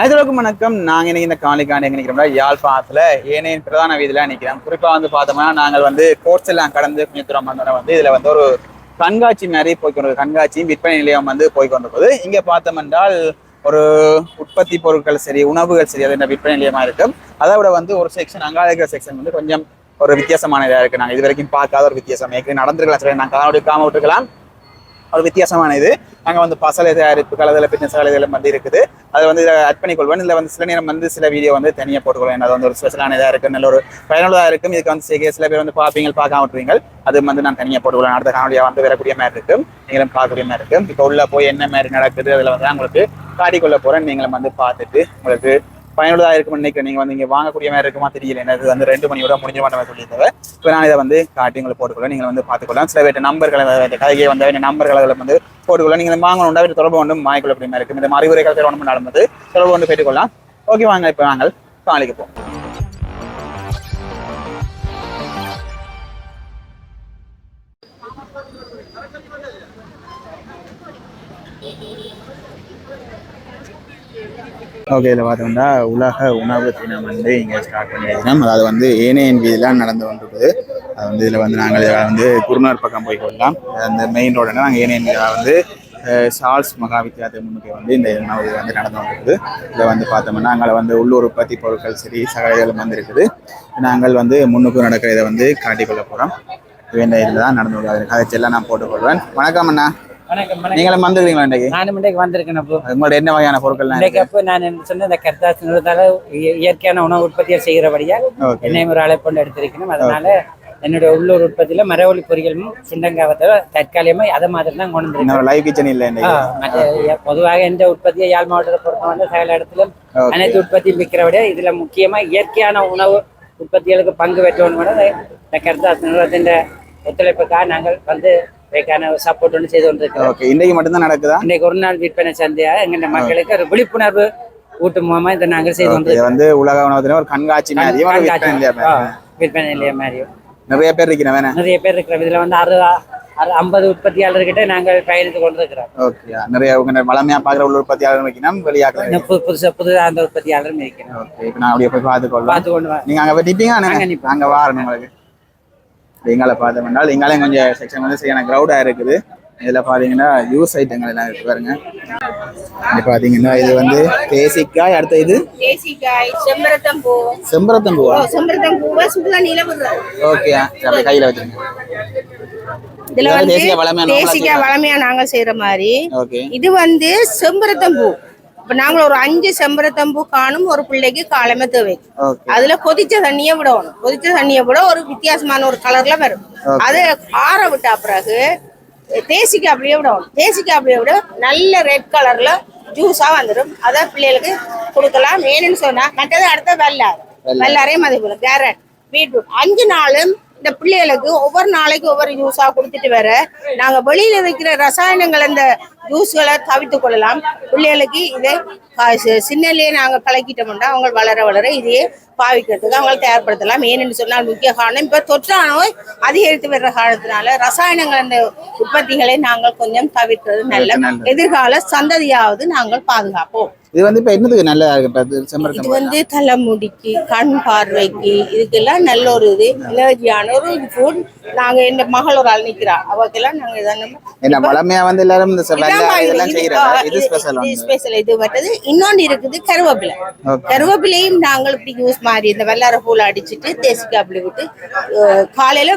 அனைவருக்கும் வணக்கம். நாங்கள் இன்னைக்கு இந்த காணிக்காண்டி எங்கே நிக்கிறோம்னா யாழ்ப்பாணத்தில் ஏனையின் பிரதான வீதியில் நிற்கிறோம் குறிப்பாக வந்து பார்த்தோம்னா நாங்கள் வந்து கோர்ட்ஸ் எல்லாம் கடந்து கொஞ்சம் தூரம் வந்தோம்னா வந்து இதில் வந்து ஒரு கண்காட்சி மாதிரி போய்க்கொண்டு கண்காட்சியும் விற்பனை நிலையம் வந்து போய் இங்கே பார்த்தோம் என்றால் ஒரு உற்பத்தி பொருட்கள் சரி உணவுகள் சரி அது என்ன விற்பனை நிலையமாக இருக்கும். அதை விட வந்து ஒரு செக்ஷன் அங்காள இருக்கிற செக்ஷன் வந்து கொஞ்சம் ஒரு வித்தியாசமான இதாக இருக்குது நாங்கள் இது வரைக்கும் பார்க்காத ஒரு வித்தியாசம். ஏற்கனவே நடந்திருக்கலாம். சரி நாங்கள் காணொலி காம விட்டுருக்கலாம். ஒரு வித்தியாசமான இது நாங்கள் வந்து பசலை தயாரிப்புகள் அதில் பிசினஸ் இதெல்லாம் வந்து இருக்குது. அதை வந்து அட் ஆட் பண்ணிக்கொள்வேன் இதில் வந்து சில நேரம் வந்து சில வீடியோ வந்து தனியாக போட்டுக்கொள்வேன் அது வந்து ஒரு ஸ்பெஷலான இதாக இருக்குது நல்ல ஒரு பயனுள்ளதாக இருக்கும். இதுக்கு வந்து சில சில பேர் வந்து பார்ப்பீங்க பார்க்காம விட்டுருவீங்க. அது வந்து நான் தனியாக போட்டுக்கொள்வேன் அடுத்த காணொலியாக வந்து வரக்கூடிய மாதிரி இருக்கும். நீங்களும் பார்க்கக்கூடிய மாதிரி இருக்கும். இப்போ உள்ளே போய் என்ன மாதிரி நடக்குது அதில் வந்து நான் உங்களுக்கு காட்டிக்கொள்ள போகிறேன் நீங்களும் வந்து பார்த்துட்டு உங்களுக்கு பயனுள்ளதாக இருக்கும்னு நினைக்கிறேன். நீங்கள் வந்து இங்கே வாங்கக்கூடிய மாதிரி இருக்குமா தெரியல. எனக்கு வந்து ரெண்டு மணியோட முடிஞ்ச மாட்டேன் சொல்லியிருந்தவ. இப்போ நான் இதை வந்து காட்டி உங்களுக்கு போட்டுக்கொள்ள நீங்கள் வந்து பார்த்துக்கலாம் சில பேர் நம்பர்களை கதையை வந்த வேண்டிய நம்பர்களை வந்து போட்டுக்கொள்ள நீங்கள் வாங்கணும்னா வீட்டு தொடர்பு ஒன்றும் வாங்கிக்கொள்ள அப்படிமா இருக்கும். இந்த அறிவுரைகள் தேவை ஒன்று நடந்தது தொடர்பு ஒன்று பெற்றுக்கொள்ளலாம் ஓகே வாங்க இப்போ நாங்கள் காலைக்கு போவோம். ஓகே இதில் பார்த்தோம்னா உலக உணவு தினம் வந்து இங்கே ஸ்டார்ட் பண்ணி வைக்கணும் அதாவது வந்து ஏனையன் வீதியில் நடந்து கொண்டிருக்குது. அது வந்து இதில் வந்து நாங்கள் இதில் வந்து குருநார் பக்கம் போய் கொள்ளலாம். அந்த மெயின் ரோடுனா நாங்கள் ஏனையன் வீதியில் வந்து சார்ஸ் மகா வித்தியாலயத்தை முன்னுக்கு வந்து இந்த உணவு வந்து நடந்து கொண்டிருக்குது. இதில் வந்து பார்த்தோம்னா நாங்கள் வந்து உள்ளூர் உற்பத்தி பொருட்கள் சரி சகலைகளும் வந்து இருக்குது நாங்கள் வந்து முன்னுக்கு நடக்கிற இதை வந்து காட்டிக்கொள்ள போகிறோம் வேண்டிய இதில் தான் நடந்து கொள்ளும். கதைச்செல்லாம் நான் போட்டுக்கொள்வேன் வணக்கம் அண்ணா. நீங்களும் வந்துருக்கீங்களா இன்றைக்கு? நானும் இன்றைக்கு வந்திருக்கேன் அப்போ உங்களோட என்ன வகையான பொருட்கள்லாம் இன்றைக்கு அப்போ நான் என்ன சொன்ன இந்த கர்த்தாசினதால இயற்கையான உணவு உற்பத்தியை செய்கிறபடியா என்னையும் ஒரு அழைப்பு எடுத்திருக்கணும். அதனால என்னுடைய உள்ளூர் உற்பத்தியில மரவள்ளி பொரியலும் சுண்டங்காவத்தை தற்காலிகமா அதை மாதிரி தான் கொண்டு வந்திருக்கேன். லைவ் கிச்சன் இல்லை பொதுவாக எந்த உற்பத்தியை யாழ் மாவட்டத்தை பொறுத்த வந்து சகல இடத்திலும் Okay. அனைத்து உற்பத்தியும் விற்கிறபடியா இதுல முக்கியமா இயற்கையான உணவு உற்பத்திகளுக்கு பங்கு பெற்றோன்னு கூட இந்த கர்த்தாசினத்தின் ஒத்துழைப்புக்காக நாங்கள் வந்து இதுக்கான சப்போர்ட் ஒன்று செய்து கொண்டிருக்கிறோம் ஓகே இன்னைக்கு மட்டும்தான் நடக்குதா? இன்னைக்கு ஒரு நாள் விற்பனை சந்தையா எங்க மக்களுக்கு ஒரு விழிப்புணர்வு ஊட்டும் மூலமா இதை நாங்கள் செய்து இது கொண்டிருக்கிறோம் வந்து உலக உணவகத்துல ஒரு கண்காட்சி விற்பனை நிலையம் மாதிரியும் நிறைய பேர் இருக்கிறேன் வேணா நிறைய பேர் இருக்கிற இதுல வந்து அறு அறு ஐம்பது உற்பத்தியாளர்கிட்ட நாங்கள் பயணித்து கொண்டிருக்கிறோம். ஓகே நிறைய உங்க வளமையா பாக்குற உள்ள உற்பத்தியாளர் வைக்கணும் புது புதுசா புது அந்த உற்பத்தியாளரும் இருக்கிறோம் ஓகே இப்போ நான் அப்படியே போய் பார்த்து கொள்ளலாம் பார்த்து கொண்டு வா. நீங்க அங்க போய் நிப்பீங்க நாங்க வாரணும் உங்களுக்கு. எங்களை பார்த்தோம்னால் எங்களாலையும் கொஞ்சம் செக்ஷன் வந்து சரியான க்ரௌடா இருக்குது. இதுல பாத்தீங்கன்னா யூஸ் ஐட்டங்கள் எல்லாம் இருக்கு பாருங்க. இது பாத்தீங்கன்னா இது வந்து தேசிக்காய் அடுத்த இது தேசிக்காய் செம்பரத்தம் பூ. செம்பரத்தம் பூவா? செம்பரத்தம் பூவை? சுடுதண்ணியில விடுறோம் ஓகே அப்படி கையில வச்சிருங்க. இதுல வந்து தேசிக்காய். வளமையா நாங்க செய்யற மாதிரி ஓகே இது வந்து செம்பரத்தம் பூ. இப்ப நாங்க ஒரு அஞ்சு செம்பரத்தம் பூ காணும் ஒரு பிள்ளைக்கு காலமே தேவை. அதுல கொதிச்ச தண்ணிய விடணும். கொதிச்ச தண்ணிய விட ஒரு வித்தியாசமான ஒரு கலர்ல வரும். அது ஆற விட்டா பிறகு தேசிக்காய் அப்படியே விடணும். தேசிக்காய் அப்படியே விட நல்ல ரெட் கலர்ல ஜூஸா வந்துடும் அதை பிள்ளைகளுக்கு கொடுக்கலாம். ஏன்னு சொன்னா மற்றது அடுத்த வெள்ளாறு. வெள்ளாரையும் அதே போல கேரட் பீட்ரூட். அஞ்சு நாளும் இந்த பிள்ளைகளுக்கு ஒவ்வொரு நாளைக்கு ஒவ்வொரு ஜூஸா கொடுத்துட்டு வர நாங்க வெளியில வைக்கிற ரசாயனங்கள் அந்த ஜூஸ்களை தவிர்த்து கொள்ளலாம். பிள்ளைகளுக்கு இதை சின்னலையே நாங்க பழக்கிட்டோம்னா அவங்க வளர வளர இதையே பாவிக்கிறதுக்கு அவங்களை தயார்படுத்தலாம் ஏனென்று சொன்னால் முக்கிய காரணம் இப்ப தொற்றா நோய் அதிகரித்து வர்ற காரணத்தினால ரசாயனங்கள் அந்த உற்பத்திகளை நாங்கள் கொஞ்சம் தவிர்க்கிறது நல்ல. எதிர்கால சந்ததியாவது நாங்கள் பாதுகாப்போம். இது வந்து இப்ப என்னதுக்கு நல்லா இருக்கு இது இது வந்து தலைமுடிக்கு கண் பார்வைக்கு இதுக்கெல்லாம் நல்ல ஒரு இது எனர்ஜியான ஒரு ஃபுட் நாங்க எங்க மகள் ஒரு ஆள் நிக்கிறா. அவக்கெல்லாம் நாங்க இதான என்ன வளமையா வந்து எல்லாரும் இந்த ஸ்பெஷல் இது இன்னொன்னு இருக்குது கருவேப்பிலை. கருவேப்பிலையும் நாங்கள் இப்படி யூஸ் மாதிரி இந்த வெள்ளார பூல அடிச்சிட்டு தேசிக்காய் அப்படி விட்டு காலையில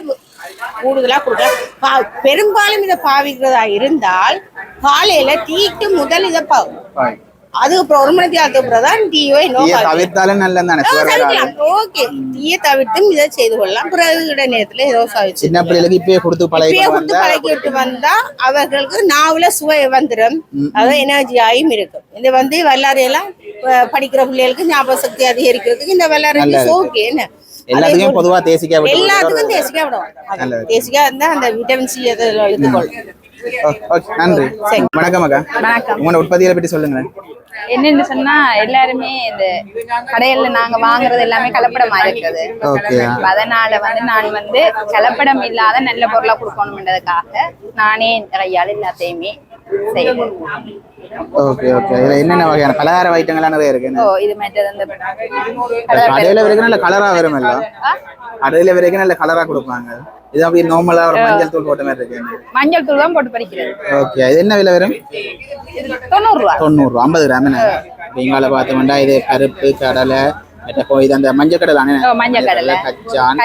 கூடுதலா கொடுக்கலாம். பெரும்பாலும் இதை பாவிக்கிறதா இருந்தால் காலையில டீக்கு முதல் இதை பாவு அதுக்கப்புறம் ஒரு மணி நேரத்துக்கு அப்புறம் தான் டீயோ தவிர்த்தாலும் நல்லது தானே சுவர் வராது. ஓகே தீய தவிர்த்தும் இதை செய்து கொள்ளலாம். பிறகு இட நேரத்துல ஏதோ சாதிச்சு சின்ன பிள்ளைகளுக்கு இப்பயே கொடுத்து பழகி கொடுத்து பழக்கி விட்டு வந்தா அவர்களுக்கு நாவல சுவை வந்துடும் அது எனர்ஜியாயும் இருக்கும். இது வந்து வல்லாரையெல்லாம் படிக்கிற பிள்ளைகளுக்கு ஞாபக சக்தி அதிகரிக்கிறதுக்கு இந்த வல்லாரை ஓகே என்ன? எல்லாத்துக்கும் பொதுவா தேசிக்காய் விட்டு எல்லாத்துக்கும் தேசிக்காய் விடும். நல்லது. தேசிக்காய் இருந்தா அந்த விட்டமின் சி எடுத்துக்கொள்ளும் நன்றி. வணக்கம் அக்கா. உங்களோட உற்பத்திகளை பற்றி சொல்லுங்க என்னன்னு சொன்னா எல்லாருமே இந்த கடையில நாங்க வாங்குறது எல்லாமே கலப்படமா இருக்குது. அதனால வந்து நான் வந்து கலப்படம் இல்லாத நல்ல பொருளா கொடுக்கணும்ன்றதுக்காக நானே கையால் எல்லாத்தையுமே செய்வேன் ஓகே ஓகே. இதுல என்னென்ன வகையான பலகார ஐட்டங்கள்லாம் நிறைய இருக்கு? ஓ இது மற்றது அந்த கடையில வரைக்கும் நல்ல கலரா வரும் கடையில வரைக்கும் நல்ல கலரா கொடுப்பாங்க. இது அப்படியே நார்மலா ஒரு மஞ்சள் தூள் போட்ட மாதிரி இருக்கு. மஞ்சள் தூள் தான் போட்டு பறிக்கிறது. ஓகே இது என்ன விலை வரும்? தொண்ணூறு ரூபா தொண்ணூறு ரூபா ஐம்பது கிராம் என்ன இங்கால பார்த்தோம்னா இது பருப்பு கடலை இது அந்த மஞ்சள் கடலை தானே? ஓ, மஞ்சள் கடலை. கச்சான்.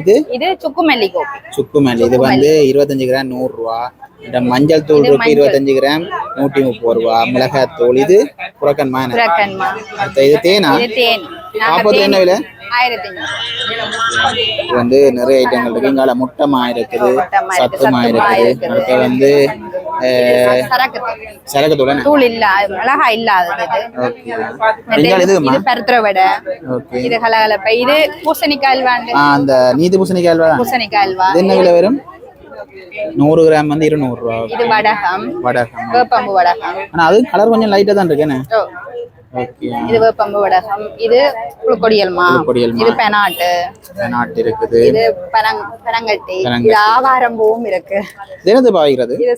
இது? இது சுக்கு மல்லி கோப்பி சுக்கு மல்லி இது வந்து இருபத்தஞ்சு கிராம் நூறு ரூபா மஞ்சள் தூள் மஞ்சள். இருபத்தஞ்சு கிராம் நூற்றி முப்பது ரூபா. மிளகாய் தூள். இது புறக்கன் மான. இது தேனா? காப்போத்து என்ன விலை? வந்து நிறைய ஐட்டங்கள் இருக்கு. இங்கால முட்டமா இருக்குது சத்துமா இருக்குது. அடுத்து வந்து சரக்கு தூள். தூள் இல்ல. மிளகா இல்லாதது இது. பருத்திர வடை. இது கலகலப்பை இது பூசணிக்காய் அல்வாண்டு ஆ அந்த நீதி பூசணிக்காய் அல்வா. பூசணிக்காய் அல்வா. என்ன விலை வரும்? நூறு கிராம் வந்து இருநூறு ரூபா. இது வடகம். வடகம். வேப்பம்பு வடகம். ஆனா அது கலர் கொஞ்சம் லைட்டா தான் ஓகே. இது வேப்பம்பு வடகம். இது புழுக்கொடியல்மா. இது பெனாட்டு. நாட்டு இருக்குது. இது பனங் பனங்கட்டி. இது ஆவாரம் பூவும் இருக்கு. தினத்து பாவிக்கிறது இது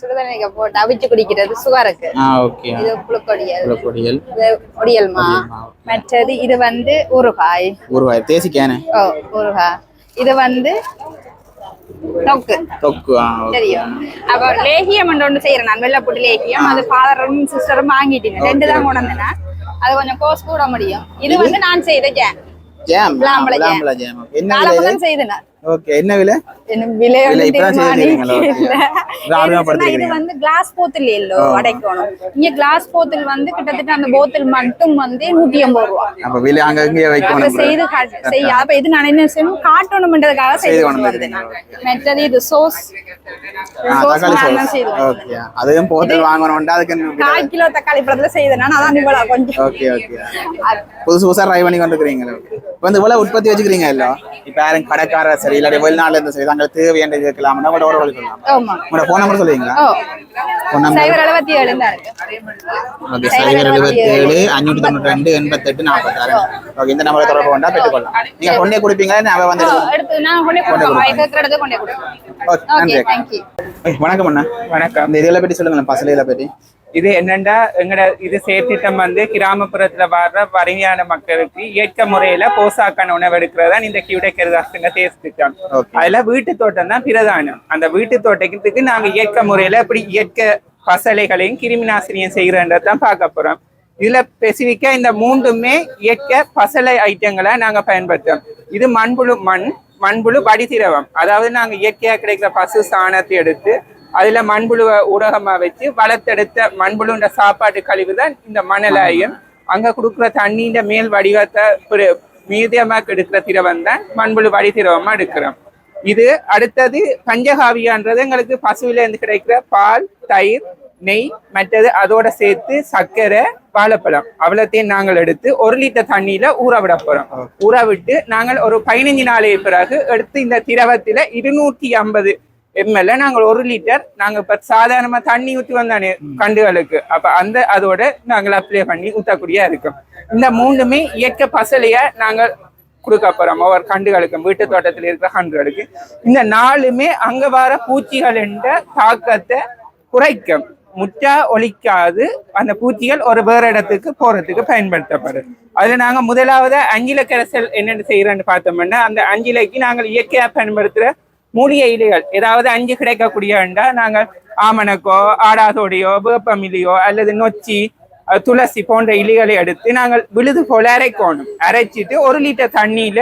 சுடுதண்ணிக்கு போட்டு அவிச்சு குடிக்கிறது சுகருக்கு. ஆ ஓகே. இது புழுக்கொடியல். பொடியல் இது ஒடியல்மா. மற்றது இது வந்து ஊறுகாய். ஊறுகாய். தேசிக்கானே ஓ ஊறுகாய். இது வந்து தொக்கு. தொக்கு. தெரியும். அப்ப லேகியம் ஒன்று செய்யறேன் நான் வெள்ளை போட்டு லேகியம் அது ஃபாதரும் சிஸ்டரும் வாங்கிட்டேன் ரெண்டு தான் கொண்டு வந்தேன் அது கொஞ்சம் கோர்ஸ் கூட முடியும். இது வந்து நான் செய்த ஜாம் ஜாம் ஜாம். என்ன செய்தேன் ஓகே என்ன விலை? விலை வந்து. இது. வந்து கிளாஸ் போத்தில் இல்லோ அடைக்கணும் இங்க கிளாஸ் போத்தில் வந்து கிட்டத்தட்ட அந்த போத்தில் மட்டும் வந்து நூத்தி எண்பது ரூபா. அப்ப விலை அங்க இங்கே வைக்கணும் செய்து செய்ய அப்ப இது நான் என்ன செய்யணும்? காட்டணும்ன்றதுக்காக செய்து. வந்தீங்க. மற்றது இது சோஸ் அதுவும் வாங்கணும்டா அதுக்கு. கால் கிலோ தக்காளி பழத்துல செய்தேன் அதான் இவ்வளவு கொஞ்சம். Okay okay. புதுசு புதுசா ட்ரை பண்ணி கொண்டுக்கிறீங்களா இப்போ வந்து இவ்வளவு உற்பத்தி வச்சுக்கிறீங்க இல்ல? இப்போ யாரும் கடைக்காரர் சரி இல்லாட்டி வெளிநாட்டுல இருந்து சரி தாங்கள் தேவையான கேட்கலாம்னா கூட ஒரு வழி சொல்லலாம். ஆமா. உங்களோட ஃபோன் நம்பர் சொல்லுவீங்களா? ஓ. ஃபோன் நம்பர் சைபர் எழுபத்தி ஏழு ஓகே சைபர் எழுபத்தி ஏழு அஞ்சூற்றி தொண்ணூற்றி ரெண்டு எண்பத்தெட்டு நாற்பத்தாறு. ஓகே இந்த நம்பரை தொடர்பு கொண்டா பெற்றுக்கொள்ளலாம். நீங்க கொண்டே கொடுப்பீங்களா? நான் வந்து நன்றி. வணக்கம் அண்ணா. வணக்கம். இந்த இதெல்லாம் பற்றி சொல்லுங்களேன் பசலையில பற்றி இது என்னண்டா? எங்கட இது செயற்திட்டம் வந்து கிராமப்புறத்துல வர்ற வறுமையான மக்களுக்கு இயற்கை முறையில போசாக்கான உணவு எடுக்கிறதா இந்த கியூடை கருதாசுங்க திட்டம். அதுல வீட்டு தோட்டம் தான் பிரதானம். அந்த வீட்டு தோட்டத்துக்கு நாங்க இயற்கை முறையில இப்படி இயற்கை பசலைகளையும் கிருமி நாசினியும் செய்யறன்றதான் பார்க்க போறோம். இதுல ஸ்பெசிபிக்கா இந்த மூன்றுமே இயற்கை பசலை ஐட்டங்களை நாங்க பயன்படுத்துறோம். இது மண்புழு மண் மண்புழு வடிதிரவம். அதாவது நாங்க இயற்கையா கிடைக்கிற பசு சாணத்தை எடுத்து அதுல மண்புழுவை ஊடகமா வச்சு வளர்த்தெடுத்த மண்புழுன்ற சாப்பாட்டு கழிவு தான் இந்த மணலாயும் அங்க கொடுக்குற தண்ணியின் மேல் வடிவத்தை மீதியமா எடுக்கிற திரவம் தான் மண்புழு வடி திரவமா எடுக்கிறோம். இது அடுத்தது பஞ்சகாவியான்றது எங்களுக்கு பசுவில இருந்து கிடைக்கிற பால் தயிர் நெய் மற்றது அதோட சேர்த்து சர்க்கரை வாழைப்பழம் அவ்வளோத்தையும் நாங்கள் எடுத்து ஒரு லிட்டர் தண்ணியில ஊற விட போறோம். ஊற விட்டு நாங்கள் ஒரு பதினஞ்சு நாளைக்கு பிறகு எடுத்து இந்த திரவத்துல இருநூற்றி ஐம்பது எம்எல்ல நாங்கள் ஒரு லிட்டர் நாங்க இப்ப சாதாரணமா தண்ணி ஊற்றி வந்தானே கண்டுகளுக்கு அப்ப அந்த அதோட நாங்கள் அப்ளை பண்ணி ஊத்தக்கூடியா இருக்கும். இந்த மூணுமே இயற்கை பசலைய நாங்கள் கொடுக்க போறோம். ஒவ்வொரு கண்டுகளுக்கும் வீட்டு தோட்டத்தில் இருக்கிற கண்டுகளுக்கு இந்த நாலுமே அங்க வர பூச்சிகள் என்ற தாக்கத்தை குறைக்கும். முற்றா ஒழிக்காது. அந்த பூச்சிகள் ஒரு வேற இடத்துக்கு போறதுக்கு பயன்படுத்தப்படும். அதுல நாங்க முதலாவது அஞ்சில கரைசல் என்னென்னு செய்யறோம்னு பார்த்தோம்னா அந்த அஞ்சிலைக்கு நாங்கள் இயற்கையா பயன்படுத்துற மூலிகை இலைகள். ஏதாவது அஞ்சு கிடைக்கக்கூடிய என்றால் நாங்கள் ஆமணக்கோ ஆடாதோடையோ வேப்பமிலியோ அல்லது நொச்சி துளசி போன்ற இலைகளை எடுத்து நாங்கள் விழுது போல அரைக்கணும். அரைச்சிட்டு ஒரு லிட்டர் தண்ணியில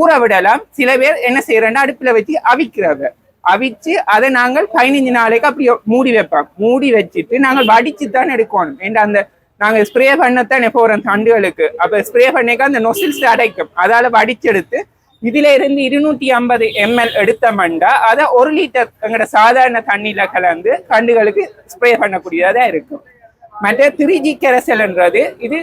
ஊற விடலாம். சில பேர் என்ன செய்யறேன்னா அடுப்புல வச்சு அவிக்கிறவ அவிச்சு அதை நாங்கள் பதினஞ்சு நாளைக்கு அப்படி மூடி வைப்போம். மூடி வச்சுட்டு நாங்கள் வடிச்சு தான் எடுக்கணும். ஏன்னா அந்த நாங்கள் ஸ்ப்ரே பண்ணத்தான் போகிறோம் தண்டுகளுக்கு. அப்போ ஸ்ப்ரே பண்ணிக்க அந்த நொசில்ஸ் அடைக்கும். அதால் வடிச்செடுத்து இதுல இருந்து இருநூற்றி ஐம்பது எம்எல் எடுத்தோம்னா அதை ஒரு லிட்டர் எங்களோட சாதாரண தண்ணியில கலந்து கண்டுகளுக்கு ஸ்ப்ரே பண்ணக்கூடியதா இருக்கும். மற்ற திருஜி கரைசல்ன்றது இது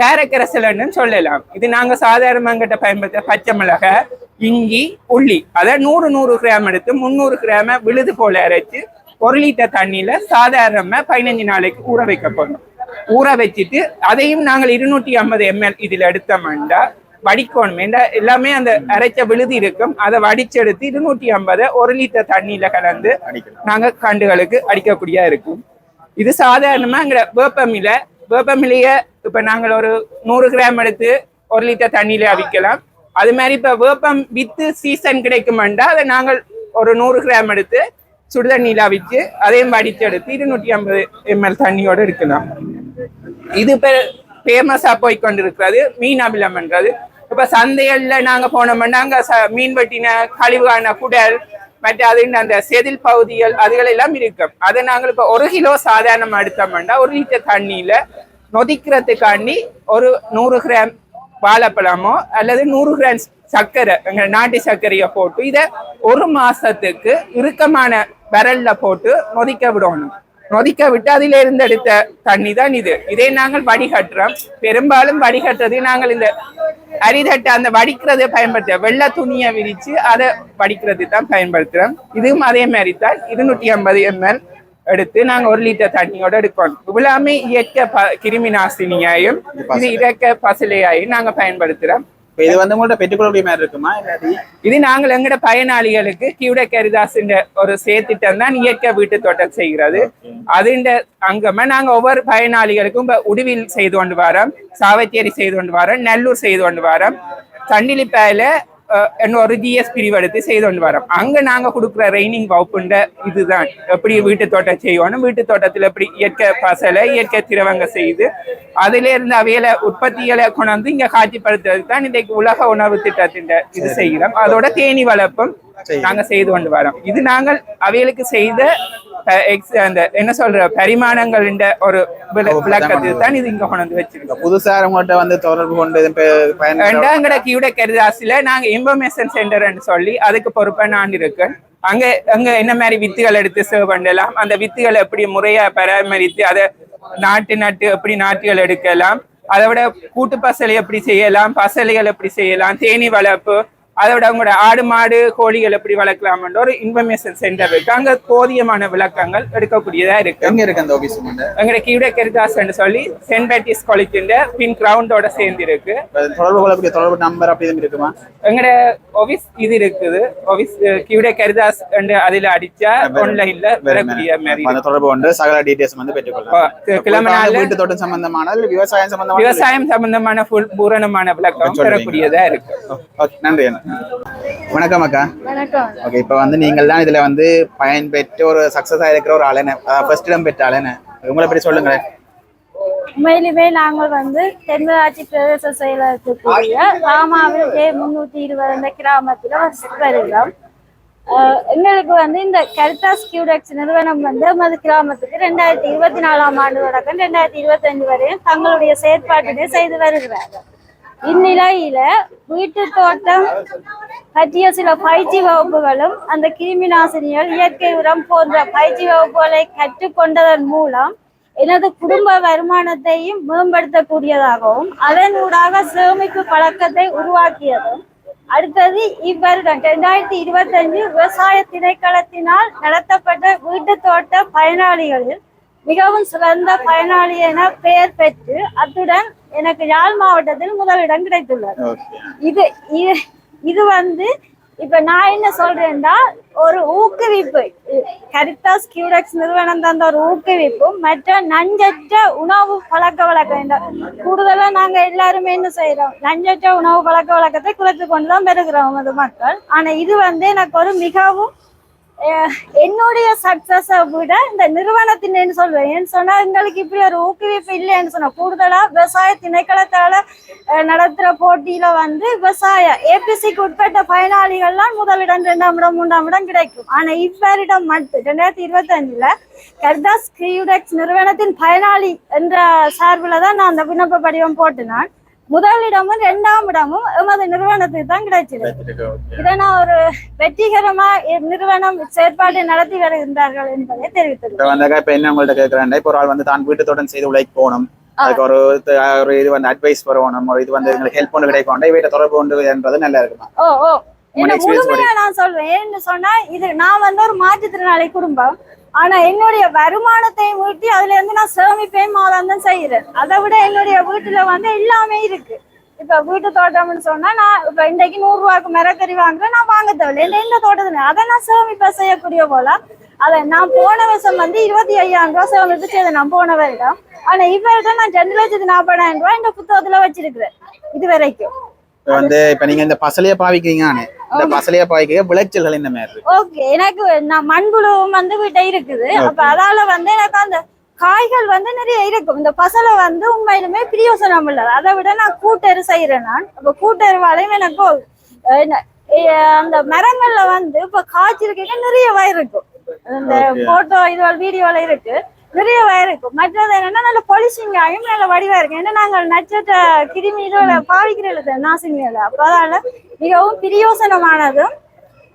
கேர கரைசல்னு சொல்லலாம். இது நாங்க சாதாரணங்கிட்ட பயன்படுத்த பச்சை மிளகாய் இஞ்சி உள்ளி. அதை நூறு நூறு கிராம் எடுத்து முந்நூறு கிராம விழுது போல அரைச்சு ஒரு லிட்டர் தண்ணியில சாதாரணமா பதினஞ்சு நாளைக்கு ஊற வைக்க போகணும் ஊற வச்சுட்டு அதையும் நாங்கள் இருநூற்றி ஐம்பது எம்எல் இதில் எடுத்தோம்னா வடிக்கணும். எல்லாமே அந்த அரைச்ச விழுது இருக்கும். அதை வடிச்செடுத்து இருநூற்றி ஐம்பதை ஒரு லிட்டர் தண்ணியில கலந்து நாங்க கண்டுகளுக்கு அடிக்கக்கூடியா இருக்கும். இது சாதாரணமா எங்க வேப்பமில வேப்பமிலைய இப்ப நாங்கள் ஒரு நூறு கிராம் எடுத்து ஒரு லிட்டர் தண்ணியில அவிக்கலாம். அது மாதிரி இப்ப வேப்பம் வித்து சீசன் கிடைக்குமெண்டா அதை நாங்கள் ஒரு நூறு கிராம் எடுத்து சுடுதண்ணியில அவிச்சு அதையும் வடித்து எடுத்து இருநூற்றி ஐம்பது எம்எல் தண்ணியோட இருக்கலாம். இது ஃபேமஸா போய் கொண்டிருக்கிறது மீன் அபிலம்ன்றது இப்ப சந்தைகள்ல நாங்க போனோம்னா அங்க ச- மீன் வெட்டின கழிவுகான குடல் மற்ற அது அந்த செதில் பகுதிகள் அதுகள் எல்லாம் இருக்கும். அதை நாங்கள் இப்ப ஒரு கிலோ சாதாரணம் எடுத்தோம்னா ஒரு லிட்டர் தண்ணியில நொதிக்கிறதுக்காண்டி ஒரு நூறு கிராம் வாழைப்பழமோ அல்லது நூறு கிராம் சர்க்கரை எங்க நாட்டு சர்க்கரையை போட்டு இதை ஒரு மாசத்துக்கு இறுக்கமான விரல்ல போட்டு நொதிக்க விடணும். நொதிக்க விட்டு அதில இருந்து எடுத்த தண்ணி தான் இது. இதை நாங்கள் வடிகட்டுறோம். பெரும்பாலும் வடிகட்டுறது நாங்கள் இந்த அரிதட்டை அந்த வடிக்கிறதை பயன்படுத்த வெள்ளை துணியை விரிச்சு அதை வடிக்கிறது தான் பயன்படுத்துறோம். இதுவும் அதே மாதிரி தான். இருநூற்றி ஐம்பது எம்எல் எடுத்து நாங்க ஒரு லிட்டர் தண்ணியோட எடுக்கணும் இவ்வளவுமே இயற்கை ப- கிருமி நாசினியாயும் இது இயற்கை பசலையாயும் நாங்க பயன்படுத்துறோம். இப்ப இது வந்து உங்கள்ட்ட பெற்றுக்கொள்ளக்கூடிய மாதிரி இருக்குமா? இல்லாட்டி இது நாங்கள் எங்கட பயனாளிகளுக்கு கியூட கரிதாசின் ஒரு சேர்த்திட்டம் தான் இயற்கை வீட்டு தோட்டம் செய்கிறது. அதுண்ட அங்கமா நாங்க ஒவ்வொரு பயனாளிகளுக்கும் இப்ப உடுவில் செய்து கொண்டு வரோம் சாவச்சேரி செய்து கொண்டு வரோம் நல்லூர் செய்து கொண்டு வரோம். தண்டிலிப்பாயில ஒரு ஜிஎஸ் பிரிவு எடுத்து செய்து கொண்டு வரோம். அங்க நாங்க கொடுக்குற ரெய்னிங் வகுப்புண்ட இதுதான். எப்படி வீட்டு தோட்டம் செய்யணும் வீட்டு தோட்டத்துல எப்படி இயற்கை பசலை இயற்கை திரவங்க செய்து அதுல இருந்து அவையில உற்பத்திகளை கொண்டு வந்து இங்க காட்சிப்படுத்துறதுக்கு தான் இன்றைக்கு உலக உணவு திட்டத்தின் இது செய்கிறோம். அதோட தேனி வளர்ப்பும் நாங்க செய்து கொண்டு வரோம். இது நாங்கள் அவைகளுக்கு செய்த அந்த என்ன சொல்ற பரிமாணங்கள் ஒரு விள- விளக்கத்துக்கு தான் இது இங்க கொண்டு வச்சிருக்கோம். புதுசா உங்கள்ட்ட வந்து தொடர்பு கொண்டு பயன் எங்கட கியூட கரிதாசில நாங்க இன்ஃபர்மேஷன் சென்டர்னு சொல்லி அதுக்கு பொறுப்பா நான் இருக்கேன். அங்க அங்க என்ன மாதிரி வித்துகள் எடுத்து சேவ் பண்ணலாம் அந்த வித்துகளை எப்படி முறையா பராமரித்து அதை நாட்டு நட்டு எப்படி நாட்டுகள் எடுக்கலாம் அதை விட கூட்டு பசலை எப்படி செய்யலாம் பசலைகள் எப்படி செய்யலாம் தேனி வளர்ப்பு அதை விட உங்களோட ஆடு மாடு கோழிகள் எப்படி வளர்க்கலாம்ன்ற ஒரு இன்ஃபர்மேஷன் சென்டர் இருக்கு. அங்க போதியமான விளக்கங்கள் எடுக்கக்கூடியதா இருக்கு. எங்க இருக்கு அந்த ஆபீஸ் எங்களுடைய கியூட கெரிதாஸ்ன்னு சொல்லி சென்ட் பேட்டிஸ் காலேஜின் பின் கிரவுண்டோட சேர்ந்து இருக்கு தொடர்பு தொடர்பு நம்பர் அப்படி இருக்குமா? எங்கட ஆபீஸ் இது இருக்குது. ஆபீஸ் கியூட கரிதாஸ் அதுல அடிச்சா ஆன்லைன்ல வரக்கூடிய மாதிரி தொடர்பு கொண்டு சகல டீடைல்ஸ் வந்து பெற்றுக்கொள்ளலாம். நாள்ல வீட்டு தோட்டம் சம்பந்தமான விவசாயம் சம்பந்தமான விவசாயம் சம்பந்தமான பூரணமான விளக்கம். பெறக்கூடியதா இருக்கு. நன்றி. வணக்கம் அக்கா. வணக்கம். ஓகே இப்போ வந்து நீங்கள் தான் இதுல வந்து பயன் பெற்று ஒரு சக்சஸ் ஆயிருக்கிற ஒரு ஆளுன்னு ஃபர்ஸ்ட் இடம் பெற்ற ஆளுன்னு உங்களை பற்றி சொல்லுங்களேன். உண்மையிலுமே நாங்கள் வந்து தென்மராட்சி பிரதேச செயலகத்துக்குரிய ராமாவில் ஜே முன்னூத்தி இருபது இந்த கிராமத்துல வசித்து வருகிறோம். எங்களுக்கு வந்து இந்த கரிதாஸ் கியூடெக்ஸ் நிறுவனம் வந்து நமது கிராமத்துக்கு ரெண்டாயிரத்தி இருபத்தி நாலாம் ஆண்டு தொடக்கம் ரெண்டாயிரத்தி இருபத்தஞ்சு வரையும் தங்களுடைய செயற்பாட்டினை செய்து வருகிறார்கள். இந்நிலையில வீட்டு தோட்டம் பற்றிய சில பயிற்சி வகுப்புகளும் அந்த கிருமி நாசினிகள் இயற்கை உரம் போன்ற பயிற்சி வகுப்புகளை கற்றுக்கொண்டதன் மூலம் எனது குடும்ப வருமானத்தையும் மேம்படுத்தக்கூடியதாகவும் அதன் ஊடாக சேமிப்பு பழக்கத்தை உருவாக்கியதும். அடுத்தது இவ்வருடம் இரண்டாயிரத்தி இருபத்தஞ்சு விவசாய திணைக்களத்தினால் நடத்தப்பட்ட வீட்டு தோட்ட பயனாளிகளில் மிகவும் சிறந்த பயனாளி என பெயர் பெற்று அத்துடன் எனக்கு யாழ் மாவட்டத்தில் முதலிடம் கிடைத்துள்ளது. இது இது இது வந்து இப்ப நான் என்ன சொல்றேன்னா ஒரு ஊக்குவிப்பு. கரித்தாஸ் கியூடெக்ஸ் நிறுவனம் தந்த ஒரு ஊக்குவிப்பும் மற்ற நஞ்சற்ற உணவு பழக்க வழக்கம் இந்த கூடுதலா நாங்க எல்லாருமே என்ன செய்யறோம் நஞ்சற்ற உணவு பழக்க வழக்கத்தை குறைத்து கொண்டுதான் பெறுகிறோம் அது மக்கள். ஆனா இது வந்து எனக்கு ஒரு மிகவும் என்னுடைய சக்சஸை விட இந்த நிறுவனத்தின் சொல்வேன். ஏன்னு சொன்னால் எங்களுக்கு இப்படி ஒரு ஊக்குவிப்பு இல்லைன்னு சொன்னால் கூடுதலாக விவசாய திணைக்களத்தால் நடத்துகிற போட்டியில் வந்து விவசாய ஏபிசிக்கு உட்பட்ட பயனாளிகள்லாம் முதலிடம் ரெண்டாம் இடம் மூன்றாம் இடம் கிடைக்கும். ஆனால் இவ்வரிடம் மட்டும். ரெண்டாயிரத்தி இருபத்தஞ்சில் கர்தாஸ் கிரியூடெக்ஸ் நிறுவனத்தின் பயனாளி என்ற சார்பில் தான் நான் அந்த விண்ணப்ப படிவம் போட்டு நான் முதலிடமும் இரண்டாம் இடமும் எமது நிறுவனத்துக்கு தான் கிடைச்சிருக்கு இதை நான் ஒரு வெற்றிகரமா நிறுவனம் செயற்பாட்டை நடத்தி வருகின்றார்கள் என்பதை தெரிவித்துள்ளேன் இப்போ என்ன உங்கள்ட்ட கேட்குறேன் இப்போ ஒரு ஆள் வந்து தான் வீட்டு தோட்டம் செய்து உழைக்கு போகணும். அதுக்கு ஒரு ஒரு இது வந்து அட்வைஸ் வரணும் ஒரு இது வந்து எங்களுக்கு ஹெல்ப் பண்ண கிடைக்கும் வீட்டை தொடர்பு கொண்டு என்றது நல்லா இருக்குமா? ஓ ஓ. முழுமையா நான் சொல்றேன். ஏன்னு சொன்னா இது நான் வந்து ஒரு மாற்றுத்திறனாளி குடும்பம். ஆனா என்னுடைய வருமானத்தை ஊட்டி அதுல இருந்து நான் சேமிப்பேன் மாதம் தான் செய்யறேன் அதை விட என்னுடைய வீட்டுல வந்து எல்லாமே இருக்கு. இப்ப வீட்டு தோட்டம்னு சொன்னா நான் இப்ப இன்னைக்கு நூறு ரூபாய்க்கு மிரக்கறி வாங்குறேன் நான் வாங்க தேவையில்லை இந்த எந்த தோட்டத்துல அதை நான் சேமிப்பா செய்யக்கூடிய போல அதை நான் போன வருஷம் வந்து இருபத்தி ஐயாயிரம் ரூபாய் சேமிப்பு செய்தேன் நான் போன வருடம். ஆனா இப்ப நான் ரெண்டு லட்சத்தி நாற்பதாயிரம் ரூபாய் இந்த புத்தகத்துல வச்சிருக்கிறேன் இது வரைக்கும். வந்து இப்ப நீங்க இந்த பசலைய பாவிக்கிறீங்க இந்த பசலைய பாவிக்க விளைச்சல்கள் இந்த மாதிரி ஓகே எனக்கு நான் மண்புழுவும் வந்து வீட்டை இருக்குது. அப்ப அதால வந்து எனக்கு அந்த காய்கள் வந்து நிறைய இருக்கும். இந்த பசலை வந்து உண்மையிலுமே பிரியோசனம் உள்ளது அதை விட நான் கூட்டெரு செய்யறேன் நான். அப்ப கூட்டெருவாலையும் எனக்கு அஹ், என்ன, அஹ், அந்த மரங்கள்ல வந்து இப்ப காய்ச்சிருக்க நிறைய வயர் இருக்கும். இந்த. போட்டோ இதுவள் வீடியோல இருக்கு. நிறைய வயர் இருக்கும். மற்றது என்னன்னா நல்ல பொலிசிங் ஆகும் நல்ல வடிவா இருக்கு ஏன்னா நாங்கள் நட்சத்திர கிருமி இதோட நாசினியில அப்ப அதனால மிகவும் பிரியோசனமானதும்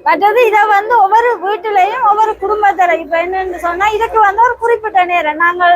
மற்றது இதை வந்து ஒவ்வொரு வீட்டிலையும் ஒவ்வொரு குடும்பத்துல இப்ப என்னன்னு சொன்னா இதுக்கு வந்து ஒரு குறிப்பிட்ட நேரம். நாங்கள்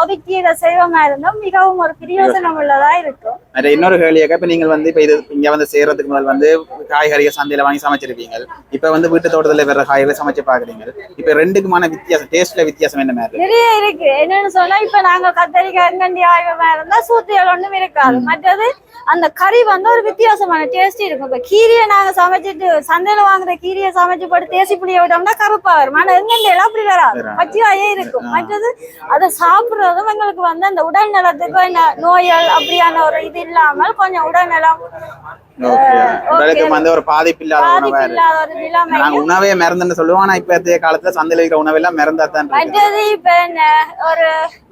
ஒதுக்கி இதை செய்வோமா இருந்தோம் மிகவும் ஒரு பிரயோசனம் உள்ளதா இருக்கும். அது இன்னொரு கேள்வியாக இப்ப நீங்கள் வந்து இப்ப இது இங்க வந்து செய்யறதுக்கு முதல் வந்து காய்கறியை சந்தையில வாங்கி சமைச்சிருப்பீங்க இப்ப வந்து வீட்டு தோட்டத்துல வேற காய்கறி சமைச்சு பாக்குறீங்க இப்ப ரெண்டுக்குமான வித்தியாசம் டேஸ்ட்ல வித்தியாசம் என்ன மாதிரி? நிறைய இருக்கு. என்னன்னு சொன்னா இப்ப நாங்க கத்தரிக்காய் வெங்கண்டி ஆய்வமா இருந்தா சூத்தியல் ஒண்ணும் இருக்காது. மற்றது அந்த கறி வந்து ஒரு வித்தியாசமான டேஸ்ட் இருக்கும். இப்ப கீரையை நாங்க சமைச்சிட்டு சந்தையில வாங்குற கீரையை சமைச்சு போட்டு தேசி புளிய விட்டோம்னா கருப்பா வரும் ஆனா எங்கண்டி எல்லாம் அப்படி வராது. பச்சையாயே இருக்கும் மற்றது அதை சாப்பிடுறதும் எங்களுக்கு வந்து அந்த உடல் நலத்துக்கு நோய்கள் அப்படியான ஒரு இது இல்லாமல் கொஞ்சம் உடல் நலம். உடலுக்கு வந்து ஒரு பாதிப்பு இல்லாத உணவா இருக்கு. நாங்க உணவே மறந்துன்னு சொல்லுவோம் ஆனா இப்பத்திய காலத்துல சந்தையில இருக்கிற உணவெல்லாம் மறந்தா தான் மற்றது இப்ப ஒரு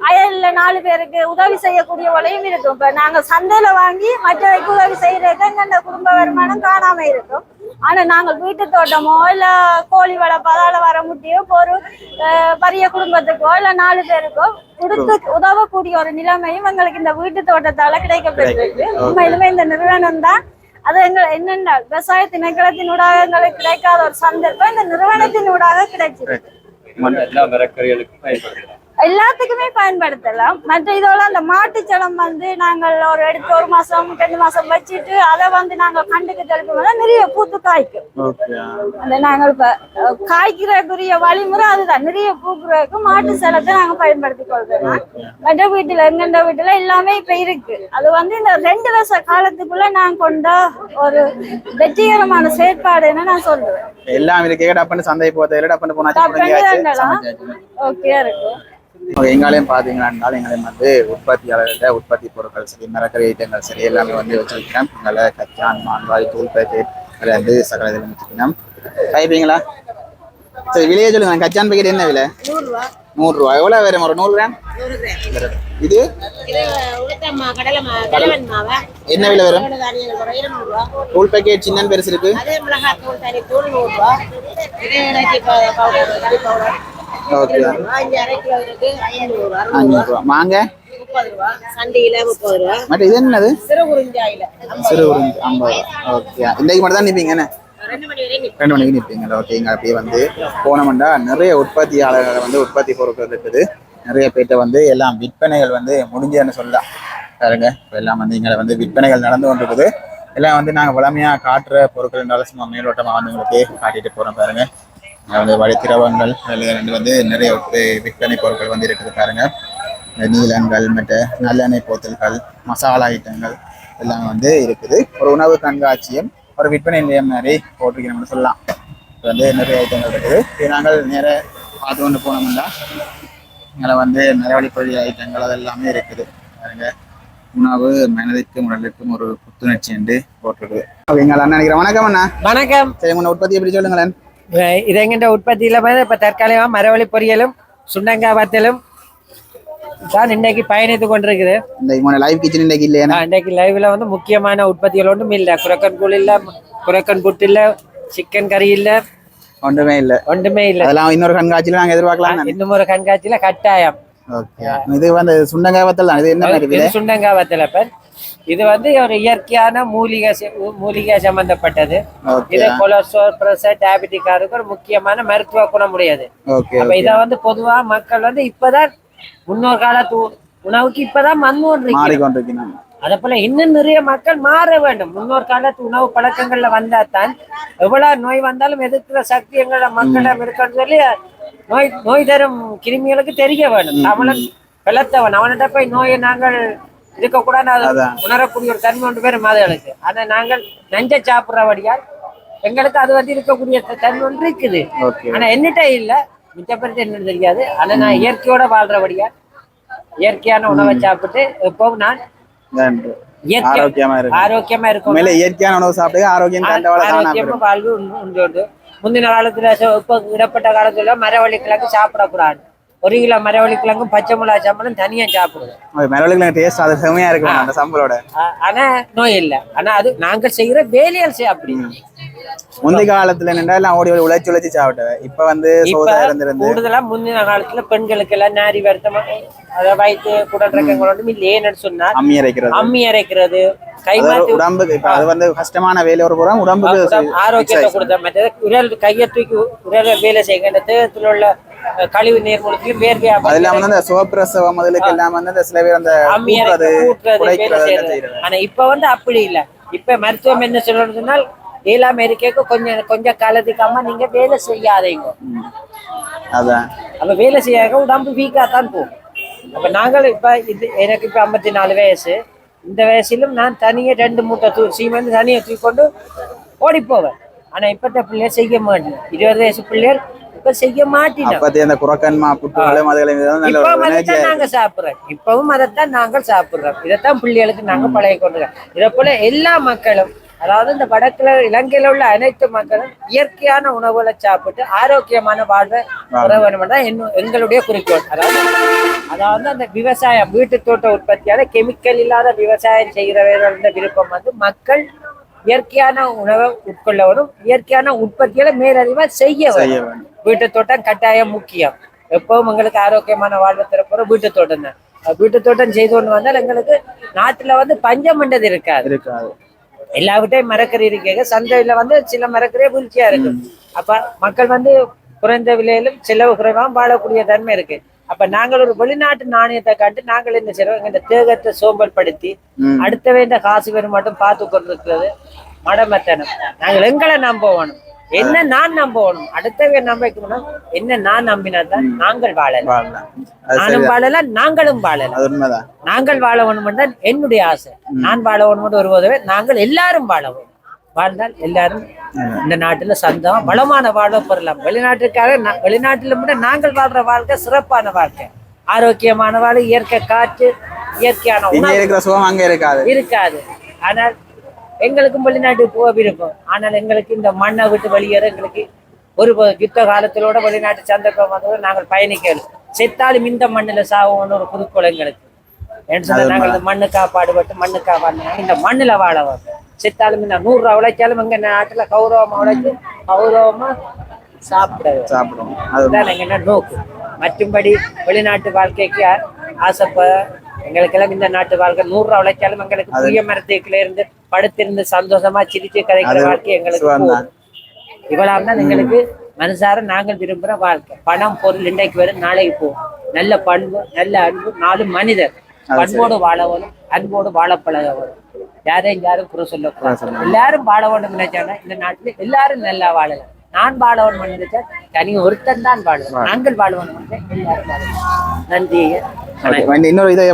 அயல்ல நாலு பேருக்கு உதவி செய்யக்கூடிய வலையும் இருக்கும். இப்ப நாங்க சந்தையில வாங்கி மற்றவைக்கு உதவி செய்யறதுக்கு அந்த குடும்ப வருமானம் காணாம இருக்கும். ஆனா நாங்கள் வீட்டு தோட்டமோ இல்ல கோழி வளர்ப்பு அதால வர முடியும் இப்ப ஒரு பெரிய குடும்பத்துக்கோ இல்ல நாலு பேருக்கோ கொடுத்து உதவக்கூடிய ஒரு நிலைமையும் எங்களுக்கு இந்த வீட்டு தோட்டத்தால கிடைக்கப்பட்டிருக்கு உண்மையிலுமே இந்த நிறுவனம் தான் அது எங்கள் என்னென்ன விவசாய திணைக்களத்தினூடாக எங்களுக்கு கிடைக்காத ஒரு சந்தர்ப்பம் இந்த நிறுவனத்தினூடாக கிடைச்சிருக்கு எல்லா மரக்கறிகளுக்கும் பயன்படுத்தலாம் எல்லாத்துக்குமே பயன்படுத்தலாம். மற்ற இதோட அந்த மாட்டுச்சலம் வந்து நாங்கள் ஒரு எடுத்து ஒரு மாசம் ரெண்டு மாசம் வச்சுட்டு அதை வந்து நாங்கள் கண்டுக்கு போது நிறைய பூத்து காய்க்கும். அந்த நாங்கள் இப்ப அஹ், காய்க்கிறதுக்குரிய வழிமுறை அதுதான். நிறைய பூக்குறதுக்கு மாட்டு செலத்தை நாங்க பயன்படுத்தி கொள்றோம் மற்ற வீட்டுல எங்கெண்ட வீட்டுல எல்லாமே இப்ப இருக்கு. அது வந்து இந்த ரெண்டு வருஷ காலத்துக்குள்ள நான் கொண்ட ஒரு வெற்றிகரமான செயற்பாடுன்னு நான் சொல்லுவேன் எல்லாம் இருக்கு டப்புன்னு சந்தை டப்புன்னு. சமைச்சாச்சு. ஓகே இருக்கும் ஓகே, எங்களையும் பார்த்தீங்கன்னா எங்களையும் வந்து உற்பத்தியாளர்கிட்ட உற்பத்தி பொருட்கள் சரி மரக்கறி ஐட்டங்கள் சரி எல்லாமே வந்து வச்சிருக்கிறேன். உங்களை கச்சான் மான்வாய் தூள் பேக்கெட் அதில் வந்து சகல இதில் வச்சுருக்கேன் டைப்பீங்களா சரி விலையே சொல்லுங்க. கச்சான் பேக்கெட் என்ன விலை? நூறுரூவா. எவ்வளோ வரும்? ஒரு நூறு கிராம்? இது? என்ன விலை வரும்? தூள் பேக்கெட் சின்ன பெருசு இருக்கு. ஓகே. அஞ்சு அரை கிலோ இருக்கு ஐநூறு அஞ்சூறு ரூபா. மாங்க மற்ற இது என்னது? சிறு ஐம்பது ரூபா. ஓகே. இன்றைக்கு மட்டும் தான் நிற்பீங்க என்ன? ரெண்டு மணிக்கு நிற்பீங்களா ஓகே. இங்கே அப்படியே வந்து போனோம்னா நிறைய உற்பத்தியாளர்கள் வந்து உற்பத்தி பொருட்கள் இருக்குது. நிறைய பேர்ட்ட வந்து எல்லாம் விற்பனைகள் வந்து முடிஞ்சதுன்னு சொல்லலாம். பாருங்க. இப்போ எல்லாம் வந்து இங்கே வந்து விற்பனைகள் நடந்து கொண்டிருக்குது. எல்லாம் வந்து நாங்கள் வளமையாக காட்டுற பொருட்கள் இருந்தாலும் சும்மா மேலோட்டமாக வந்து உங்களுக்கு காட்டிட்டு போகிறோம் பாருங்க. வந்து வழித்திரவங்கள் ரெண்டு வந்து நிறைய விற்ப- விற்பனை பொருட்கள் வந்து இருக்குது பாருங்க. இந்த நீலங்கள் மற்ற நல்லெண்ணெய் போத்தல்கள் மசாலா ஐட்டங்கள் எல்லாம் வந்து இருக்குது. ஒரு உணவு கண்காட்சியும் ஒரு விற்பனை நிலையம் மாதிரி போட்டிருக்கிறோம்னு சொல்லலாம். இது வந்து நிறைய ஐட்டங்கள் இருக்குது. இது நாங்கள் நேர பார்த்து கொண்டு போனோம்னா இங்கே வந்து நிறைவழிப்பொழி ஐட்டங்கள் அது எல்லாமே இருக்குது. பாருங்க. உணவு மனதிற்கும் உடலுக்கும் ஒரு புத்துணர்ச்சி என்று போட்டிருக்குது அப்படிங்களா நினைக்கிறேன். வணக்கம் அண்ணா. வணக்கம். சரி உங்களை உற்பத்தி எப்படி சொல்லுங்களேன். உற்பத்தியில வந்து இப்ப தற்காலிகமா மரவள்ளி பொரியலும் சுண்டங்காய் வத்தலும் தான் இன்னைக்கு பயணித்து கொண்டிருக்குது. இந்த லைவ் கிச்சன் இன்னைக்கு இல்லையா? இன்னைக்கு லைவ்ல வந்து முக்கியமான உற்பத்திகள் ஒன்றும் இல்ல. குரக்கன் கூழ் இல்ல குரக்கன் புட்டு இல்ல சிக்கன் கறி இல்ல. ஒன்றுமே இல்லை. ஒன்றுமே இல்ல. அதெல்லாம் இன்னொரு கண்காட்சியில நாங்கள் எதிர்பார்க்கலாம் இன்னும் ஒரு கண்காட்சியில கட்டாயம். ஓகே. இது வந்து சுண்டங்காய் வத்தல் இது என்ன சுண்டங்காய் வத்தலப்பன் இது வந்து ஒரு இயற்கையான மூலிகை மூலிகை சம்பந்தப்பட்டது. இது கொலஸ்ட்ரால் பிரஷர் டயபெட்டிக்காருக்கு ஒரு முக்கியமான மருத்துவ குணம் உடையது ஓகே அப்ப இத வந்து பொதுவா மக்கள் வந்து இப்பதான் முன்னோர் காலத்து உணவுக்கு இப்பதான் மாறிக்கொண்டிருக்கணும் அதே போல இன்னும் நிறைய மக்கள் மாற வேண்டும். முன்னோர் காலத்து உணவு பழக்கங்கள்ல வந்தா தான் எவ்வளவு நோய் வந்தாலும் எதிர்க்கிற சக்தி எங்களோட மக்களிடம் இருக்குன்னு சொல்லி நோய் நோய் தரும் கிருமிகளுக்கு தெரிய வேண்டும். அவனும் பிளத்தவன் அவன்கிட்ட போய் நோயை நாங்கள் இருக்கக்கூடாது. உணரக்கூடிய ஒரு தன்மை ஒன்று பேரும் மாதங்களுக்கு ஆனா நாங்கள் நஞ்ச சாப்பிடுறபடியால் எங்களுக்கு அது வந்து இருக்கக்கூடிய தன்மை ஒன்று இருக்குது. ஆனா என்னட்ட இல்ல. மிச்சப்பட்டு என்ன தெரியாது. ஆனா நான் இயற்கையோட வாழ்றபடியா இயற்கையான உணவை சாப்பிட்டு எப்பவும் நான் ஆரோக்கியமா இருக்கு ஆரோக்கியமா இருக்கும் உண்மையில இயற்கையான உணவு சாப்பிட்டு ஆரோக்கியம் வாழ்வு உண்டு உண்டு. முந்தின காலத்துல இப்ப இடப்பட்ட காலத்துல மரவள்ளி கிழங்கு சாப்பிடக்கூடாது. ஒரு கிலோ மரவள்ளி கிழங்கும் பச்சை மிளகா சம்பளம் தனியா சாப்பிடுவோம். மிளகுல டேஸ்ட் அது செமையா இருக்கு அந்த சம்பளோட ஆனா நோய் இல்லை. ஆனா அது நாங்க செய்யற வேலையால் செய் அப்படி முந்தைய காலத்துல நின்றா எல்லாம் ஓடி ஓடி உழைச்சி உழைச்சி சாப்பிட்டேன் இப்ப வந்து கூடுதலா முந்தின காலத்துல பெண்களுக்கு எல்லாம் நாரி வருத்தமா அதை வயிற்று குடல் ரக்கங்களோட இல்லையேன்னு சொன்னா அம்மி அரைக்கிறது. அம்மி அரைக்கிறது உடம்புக்கு இப்ப அது வந்து கஷ்டமான வேலை ஒரு புறம் உடம்புக்கு உடம்பு ஆரோக்கியத்தை கொடுத்த உடல் கையை தூக்கி உடல் வேலை தேகத்துல உள்ள கழிவு நீர் மூலத்தையும் வேர்வையா அது இல்லாம அந்த சுகப்பிரசவ முதலுக்கு எல்லாம் வந்து அந்த சில பேர் அந்த கூட்டுறது ஆனா இப்ப வந்து அப்படி இல்ல. இப்ப மருத்துவம் என்ன சொல்லணும்னு சொன்னால் ஏழாம் இருக்கைக்கு கொஞ்சம் கொஞ்சம் காலத்துக்கு அம்மா நீங்க வேலை செய்யாதீங்க. அதான். அப்ப வேலை செய்யாத உடம்பு வீக்கா தான் போகும். அப்ப நாங்கள் இப்ப இது எனக்கு இப்ப ஐம்பத்தி நாலு வயசு. இந்த வயசிலும் நான் தனியே ரெண்டு மூட்டை தூ சீமெந்து தனியை தூக்கி கொண்டு ஓடி போவேன். ஆனா இப்பத்த பிள்ளையர் செய்ய மாட்டேன். இருபது வயசு பிள்ளையர் இப்ப செய்ய அந்த குரக்கன்மா புட்டுகளும் அதுகளும் நல்ல எனர்ஜியா நாங்க சாப்பிடுறோம். இப்பவும் அதைத்தான் நாங்கள் சாப்பிடுறோம். இதைத்தான் பிள்ளைகளுக்கு நாங்க பழகி கொண்டுறோம் இதை போல எல்லா மக்களும் அதாவது இந்த வடக்குல இலங்கையில உள்ள அனைத்து மக்களும் இயற்கையான உணவுகளை சாப்பிட்டு ஆரோக்கியமான வாழ்வை பெற வேண்டும் தான் எங்களுடைய குறிக்கோள். அதாவது அதாவது அந்த விவசாயம் வீட்டு தோட்ட உற்பத்தியால கெமிக்கல் இல்லாத விவசாயம் செய்கிறவர்கள் விருப்பம் வந்து மக்கள் இயற்கையான உணவை உட்கொள்ள வரும் இயற்கையான உற்பத்திகளை மேலதிகமா செய்ய வரும் வேண்டும். வீட்டு தோட்டம் கட்டாயம் முக்கியம். எப்பவும் எங்களுக்கு ஆரோக்கியமான வாழ்வு தரப்போற வீட்டு தோட்டம் தான். வீட்டு தோட்டம் செய்து கொண்டு வந்தால் எங்களுக்கு நாட்டுல வந்து பஞ்சம் பண்றது இருக்காது. இருக்காது. எல்லா வீட்டையும் மரக்கறி இருக்கீங்க. சந்தையில வந்து சில மரக்கறியே வீழ்ச்சியா இருக்கு அப்ப மக்கள் வந்து குறைந்த விலையிலும் செலவு குறைவாகவும் வாழக்கூடிய தன்மை இருக்கு. அப்ப நாங்கள் ஒரு வெளிநாட்டு நாணயத்தை காட்டி நாங்கள் என்ன செய்யறோம் எங்க தேகத்தை சோம்பல் படுத்தி ம். அடுத்தவே இந்த காசு பேர் மட்டும் பார்த்து கொண்டிருக்கிறது மடமத்தனம். நாங்கள் எங்களை நம்பணும் என்ன நான் நம்பணும்? அடுத்தவே நம்ப வைக்கணும் என்ன நான் நம்பினா தான் நாங்கள் வாழலாம். நானும் வாழலாம் நாங்களும் வாழலாம். நாங்கள் வாழ வேணும் தான் என்னுடைய ஆசை. நான் வாழ வேணும் வருவதவே நாங்கள் எல்லாரும் வாழ வேணும் வாழ்ந்தால் எல்லாரும் இந்த நாட்டுல சந்தம் வளமான வாழ்வை பெறலாம். வெளிநாட்டுக்காக வெளிநாட்டுல மட்டும் நாங்கள் வாழ்ற வாழ்க்கை சிறப்பான வாழ்க்கை. ஆரோக்கியமான வாழ்க்கை இயற்கை காற்று இயற்கையான உணவு இருக்காது. இருக்காது. ஆனால் எங்களுக்கும் வெளிநாட்டுக்கு போக விருப்பம். ஆனால் எங்களுக்கு இந்த மண்ணை விட்டு வெளியேற எங்களுக்கு ஒரு யுத்த காலத்திலோட வெளிநாட்டு சந்தர்ப்பம் வந்தது நாங்கள் பயணிக்கணும் செத்தாலும் இந்த மண்ணுல சாவோம்னு ஒரு குறிக்கோள் எங்களுக்கு. ஏன்னு சொன்னா நாங்கள் இந்த மண்ணுக்கா பாடுபட்டு மண்ணுக்கா வாழ்ந்தாங்க இந்த மண்ணுல வாழ வரும் செத்தாலும் இந்த நூறு ரூபா உழைச்சாலும் எங்க நாட்டுல கௌரவமா உழைச்சு கௌரவமா சாப்பிட. சாப்பிடுவோம். அது அதுதான் எங்க நோக்கு. மற்றும்படி வெளிநாட்டு வாழ்க்கைக்கு ஆசைப்ப எங்களுக்கெல்லாம் இந்த நாட்டு வாழ்க்கை நூறு ரூபா உழைச்சாலும் எங்களுக்கு புளிய மரத்துக்குள்ள இருந்து படுத்திருந்து சந்தோஷமா சிரிச்சு கதைக்கிற வாழ்க்கை எங்களுக்கு இவ்வளவு தான் எங்களுக்கு மனசார நாங்கள் விரும்புற வாழ்க்கை. பணம் பொருள் இன்றைக்கு வரும் நாளைக்கு போகும். நல்ல பண்பு நல்ல அன்பு நாலு மனிதர். பண்போடு வாழ வரும் அன்போடு வாழ பழக வரும். யாரையும் யாரும் குறை சொல்லக்கூடாது. எல்லாரும் வாழ வேண்டும் நினைச்சாங்கன்னா இந்த நாட்டுல எல்லாரும் நல்லா வாழலாம். நான் வேண்டும் நினைச்சா தனி ஒருத்தன் தான் வாழுவேன் நாங்கள் வாழலாம் நன்றி இன்னொரு இதை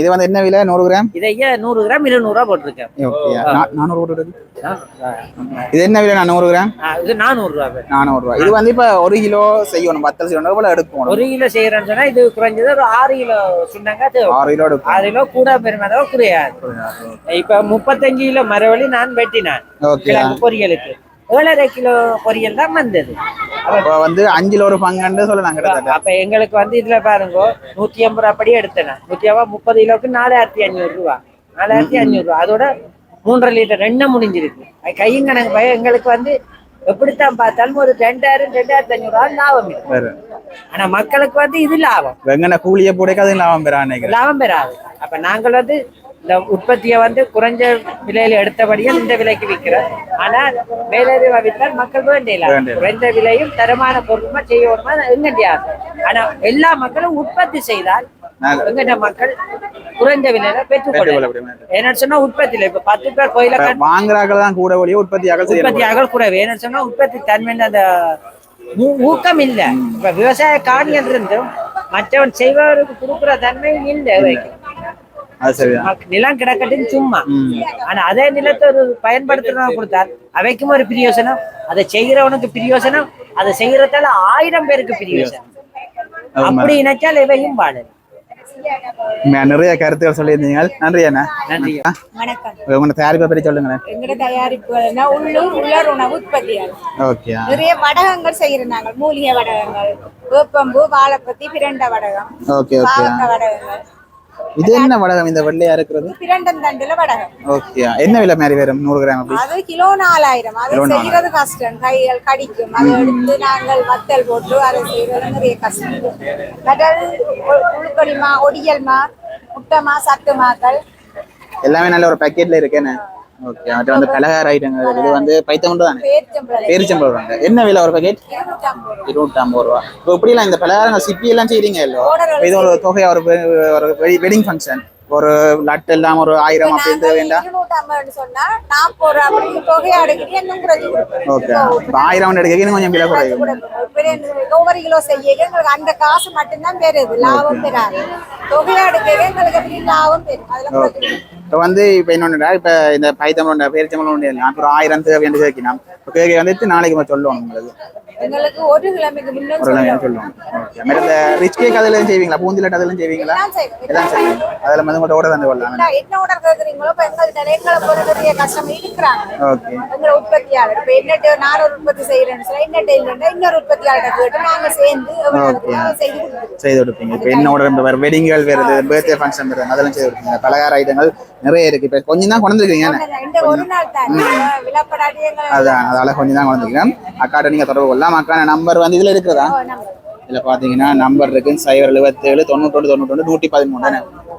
இது வந்து என்ன விலை? நூறு கிராம்? இதை ஐயா நூறு கிராம் இருநூறு ரூபா போட்டிருக்கேன். நானூறு போட்டு. இது என்ன விலை? நான் நூறு கிராம்? இது நானூறு ரூபா. நானூறு ரூபாய் இது வந்து இப்ப ஒரு கிலோ செய்யணும் பத்தல் செய்யணும் போல எடுக்கணும் ஒரு கிலோ செய்யறேன்னு சொன்னா இது குறைஞ்சது ஒரு ஆறு கிலோ சொன்னாங்க அது ஆறு கிலோ எடுக்கணும் ஆறு கிலோ கூட பெருமாதவோ குறையாது. இப்ப முப்பத்தஞ்சு கிலோ மரவள்ளி நான் வெட்டினான். பொரியலுக்கு. ஏழரை கிலோ பொரியல் தான் வந்தது. அப்ப வந்து அஞ்சுல ஒரு பங்குன்னு சொல்லலாம் கிட்டத்தட்ட. அப்ப எங்களுக்கு வந்து இதுல பாருங்க நூத்தி எண்பது ரூபா படியே எடுத்தேன் நூத்தி ஐம்பது முப்பது கிலோக்கு நாலாயிரத்தி அஞ்சூறு ரூபா. நாலாயிரத்தி அஞ்சூறு ரூபா. அதோட மூன்றரை லிட்டர் எண்ணெய் முடிஞ்சிருக்கு. கையும் கணக்கு எங்களுக்கு வந்து எப்படித்தான் பார்த்தாலும் ஒரு ரெண்டாயிரம் ரெண்டாயிரத்தி அஞ்சூறு ரூபா லாபம் ஆனா மக்களுக்கு வந்து இது லாபம். வெங்கன கூலிய போடைக்கு அது லாபம் பெறா நினைக்கிறேன். லாபம் பெறாது. அப்ப நாங்கள் வந்து இந்த உற்பத்தியை வந்து குறைஞ்ச விலையில எடுத்தபடியும் இந்த விலைக்கு விற்கிறோம் ஆனா மேலதிக வித்தால் மக்கள் வேண்டியல. குறைந்த விலையும் தரமான பொருளுமா செய்யணுமா எங்கண்டியா ஆனா எல்லா மக்களும் உற்பத்தி செய்தால் எங்கண்ட மக்கள் குறைந்த விலையில பெற்றுக்கொள்ள. ஏன்னு சொன்னா உற்பத்தியில இப்ப பத்து பேர் கோயில இப்ப வாங்குறாக்கள் தான் கூட ஒழிய உற்பத்தியாக செய்யணும் உற்பத்தியாக குறைவு. ஏன்னு சொன்னா உற்பத்தி தன்மை அந்த ஊக்கம் இல்ல. இப்ப விவசாய காணியம் இருந்தும் மற்றவன் செய்பவருக்கு கொடுக்குற தன்மை இல்லை வைக்கும் அது சரிதான் மக்- நிலம் கிடக்கட்டும் சும்மா. ஆனா அதே நிலத்தை ஒரு பயன்படுத்துறவங்க கொடுத்தால் அவைக்கும் ஒரு பிரியோசனம். அதை செய்கிறவனுக்கு பிரியோசனம். அதை செய்யறதால ஆயிரம் பேருக்கு பிரியோசனம். அப்படி நினைச்சால் இவையும் வாழலாம் நிறைய கருத்துக்கள் சொல்லியிருந்தீங்க. நன்றி அண்ணா. நன்றி. வணக்கம். உங்களோட தயாரிப்பை பற்றி சொல்லுங்களேன். எங்கட தயாரிப்புகள்னா உள்ளூர் உலர் உணவு உற்பத்தியாளர். ஓகே நிறைய வடகங்கள் செய்யறோம் நாங்கள் மூலிகை வடகங்கள் வேப்பம்பு வாழைப்பத்தி பிரண்ட வடகம் ஓகே ஓகே பாவக்காய் வடகங்கள். இது என்ன வடகம் இந்த வெள்ளையா இருக்கிறது? பிரண்டன் தண்டுல வடகம். ஓகே. என்ன விலை மாதிரி வரும்? நூறு கிராம் அப்படி? அது கிலோ நாலாயிரம். அது செய்யறது கஷ்டம். கைகள் கடிக்கும். அதை எடுத்து நாங்கள் வத்தல் போட்டு அதை செய்யறது நிறைய கஷ்டம். மற்றது உ- உளுக்கடிமா ஒடியல்மா முட்டைமா சட்டுமாக்கள் எல்லாமே நல்ல ஒரு பேக்கெட்ல இருக்கேன்னு ஓகே அது வந்து பலகார ஐட்டங்கள் இது வந்து பைத்தமுண்டு தானே? பேரிச்சம்பழம். வாங்க என்ன விலை ஒரு பேக்கெட் இருநூற்றம்பது ரூபா. இருநூற்றி ஐம்பது ரூபா. இப்போ இப்படிலாம் இந்த பலகாரங்கள் சிப்பி எல்லாம் செய்றீங்க இல்லோ இது ஒரு தொகை ஒரு வெட்டிங் ஃபங்க்ஷன் ஒரு லட்டு எல்லாம் ஒரு ஆயிரம் வேண்டாம். அப்படி குறைஞ்சு கொடுப்போம். ஓகே இப்போ ஆயிரம் எடுக்க கொஞ்சம் விலை குறையும். ஒவ்வொரு கிலோ செய்ய எங்களுக்கு அந்த காசு மட்டும்தான் பெறுது லாபம் பெறாது. தொகையை அடுக்க எங்களுக்கு எப்படி லாபம் பெறும். இப்போ வந்து இப்போ இன்னொன்றுடா இப்போ இந்த பைத்தமிழ் இல்லை அப்புறம் ஆயிரம் தேவை என்று கேட்கணும் இப்போ கேட்க வந்துட்டு நாளைக்கு சொல்லுவோம் உங்களுக்கு. எங்களுக்கு ஒரு கிழமைக்கு நாளைக்கு சொல்லுவோம். ஓகே இந்த ரிச் கேக் அதெல்லாம் செய்வீங்களா? பூந்திலட் அதெல்லாம் செய்வீங்களா? எல்லாம் செய்வீங்க அதில் வந்து உங்கள்கிட்ட ஓட வந்து வரலாம் என்ன- order கேக்குறீங்களோ இப்ப எங்கள்ட்ட எங்களை பொறுத்த நிறைய கஸ்டமர் இருக்கிறாங்க. ஓகே எங்களை உற்பத்தியாளர். இப்ப என்னட்டு நான் ஒரு உற்பத்தி செய்யறேன்னு சொல்ல என்னட்ட இல்லைன்னா இன்னொரு உற்பத்தியாளர் கேட்டு நாங்க சேர்ந்து செய்து கொடுப்பீங்க. இப்போ என்ன உடம்பு வேறு வெட்டிங்கள் வருது பர்த்டே ஃபங்க்ஷன் வருது அதெல்லாம் செய்து கொடுப்பீங்க. பலகார ஐட்டங்கள் நிறைய இருக்கு. இப்போ கொஞ்சம் தான் கொண்டு வந்துருக்கீங்க இந்த ஒரு நாள் தான். விழாப்படாடி எங்களை அதான் அதால கொஞ்சம் தான் கொண்டு வந்துருக்கேன் அக்காட்ட நீங்கள் தொடர்பு கொள்ளலாம். அக்கான நம்பர் வந்து இதில் இருக்கிறதா? இதில் பார்த்தீங்கன்னா நம்பர் இருக்கு சைபர் எழுபத்தேழு தொண்ணூத்தொன்று தொண்ணூத்தொன்று நூற்றி பதிமூணு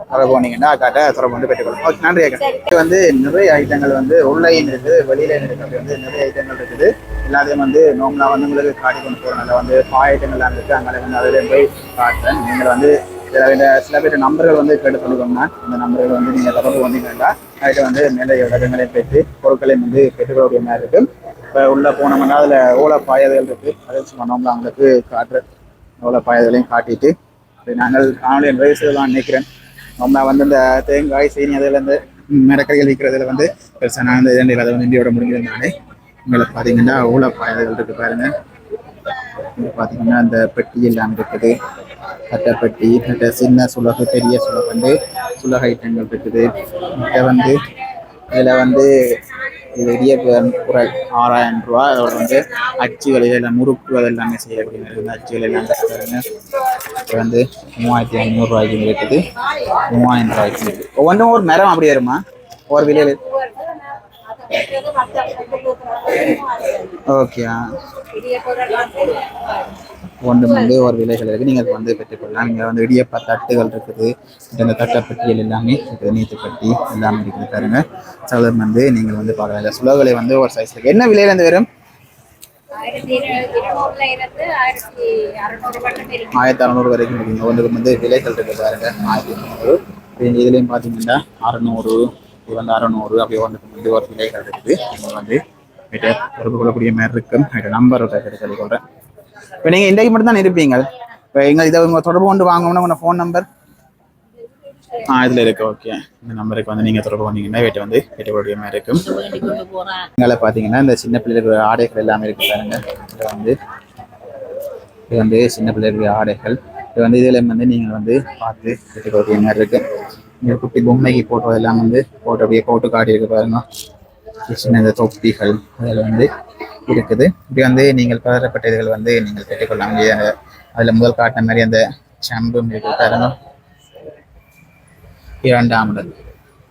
தொடர்பு போனீங்கன்னா அக்காட்ட தொடர்பு கொண்டு பெற்றுக்கொள்ளும் ஓகே நன்றி அக்கா. இது வந்து நிறைய ஐட்டங்கள் வந்து உள்ளையும் இருக்குது வெளியிலையும் இருக்குது. அப்படி வந்து நிறைய ஐட்டங்கள் இருக்குது. எல்லாத்தையும் வந்து நோம்பலா வந்து உங்களுக்கு காட்டி கொண்டு போகிறனால வந்து பாய் ஐட்டங்கள்லாம் இருக்குது அங்கே வந்து அதில் போய் காட்டுறேன். நீங்கள் வந்து சில பேர் சில பேர் நம்பர்கள் வந்து கேட்டு சொல்லிக்கோங்க இந்த நம்பர்கள் வந்து நீங்கள் தொடர்பு வந்தீங்கன்னா அதுக்கு வந்து நிறைய இடங்களையும் பெற்று பொருட்களையும் வந்து பெற்றுக்கொள்ளக்கூடிய மாதிரி இருக்கு இப்போ உள்ளே போனோம்னா அதில் ஓலை பாயதுகள் இருக்குது அதை சும்மா நோம்பலா உங்களுக்கு காட்டுறேன். ஓலை பாயதுகளையும் காட்டிட்டு நாங்கள் நாங்கள் என் வயசு தான் நினைக்கிறேன். நம்ம வந்து இந்த தேங்காய் சீனி அதில் இருந்து மிரக்கறிகள் விற்கிறதுல வந்து பெருசாக நான் இந்த இரண்டு அதை வந்து இந்தியோட முடிஞ்சதுனாலே உங்களை பார்த்தீங்கன்னா அவ்வளோ பாயதுகள் இருக்குது பாருங்க. இது பார்த்தீங்கன்னா அந்த பெட்டி எல்லாம் இருக்குது. கட்டை பெட்டி கட்டை சின்ன சுலகு பெரிய சுலகு வந்து சுலக ஐட்டங்கள் இருக்குது. இதை வந்து இதில் வந்து இது பெரிய குரல் ஆறாயிரம் ரூபா அதோட வந்து அச்சுகள் இதெல்லாம் முறுக்குகள் எல்லாமே செய்யக்கூடிய இந்த அச்சுகள் எல்லாம் பாருங்க. வந்து மூவாயிரத்தி ஐநூறுரூவாய்க்கு இருக்குது மூவாயிரம் ரூபாய்க்கு இருக்குது ஒவ்வொன்றும் ஒரு மரம் அப்படி வருமா? ஒரு விலையில்? ஓகே ஒன்று வந்து ஒரு விலைகள் இருக்குது நீங்கள் வந்து பெற்றுக்கொள்ளலாம் நீங்கள் வந்து இடியப்ப தட்டுகள் இருக்குது. இந்த தட்டப்பட்டியல் எல்லாமே இருக்குது. நீத்துப்பட்டி எல்லாமே இருக்குது பாருங்க. சகோதரன் வந்து நீங்கள் வந்து பார்க்கலாம். இந்த சுலகளை வந்து ஒரு சைஸ் இருக்குது என்ன விலையிலேருந்து வரும்? ஆயிரத்தி அறநூறு வரைக்கும் இருக்குங்க ஒன்றுக்கு வந்து விலைகள் இருக்குது பாருங்க. ஆயிரத்தி அறநூறு. இதுலேயும் பார்த்தீங்கன்னா அறநூறு இது வந்து அறநூறு அப்படி ஒன்றுக்கு வந்து ஒரு விலைகள் இருக்குது. நீங்கள் வந்து தொடர்பு கொள்ளக்கூடிய மாதிரி இருக்கும். நம்பர் இருக்கு இப்போ நீங்கள் இன்றைக்கு மட்டும் தான் இருப்பீங்க இப்போ எங்கள் இதை உங்கள் தொடர்பு கொண்டு வாங்கணும்னா உங்கள் ஃபோன் நம்பர் ஆ இதில் இருக்கு. ஓகே இந்த நம்பருக்கு வந்து நீங்கள் தொடர்பு வந்தீங்கன்னா வீட்டை வந்து வீட்டுடைய மாதிரி இருக்கும். இங்கே பார்த்தீங்கன்னா இந்த சின்ன பிள்ளைகளுக்கு ஆடைகள் எல்லாமே இருக்கு பாருங்க. இது வந்து இது வந்து சின்ன பிள்ளைகளுடைய ஆடைகள். இது வந்து இதில் வந்து நீங்கள் வந்து பார்த்து வீட்டுக்கூடிய மாதிரி இருக்கு. இங்கே குட்டி பொம்மைக்கு போட்டோ எல்லாம் வந்து போட்டு அப்படியே போட்டு காட்டியிருக்கு பாருங்க. சின்ன இந்த தொப்பிகள் அதில் வந்து இருக்குது. இப்படி வந்து நீங்கள் பலதரப்பட்ட இதுகள் வந்து நீங்கள் பெற்றுக்கொள்ள வேண்டிய அதில் முதல் காட்டின மாதிரி அந்த சம்பும் இருக்கு பாருங்க. இரண்டாம் இடம்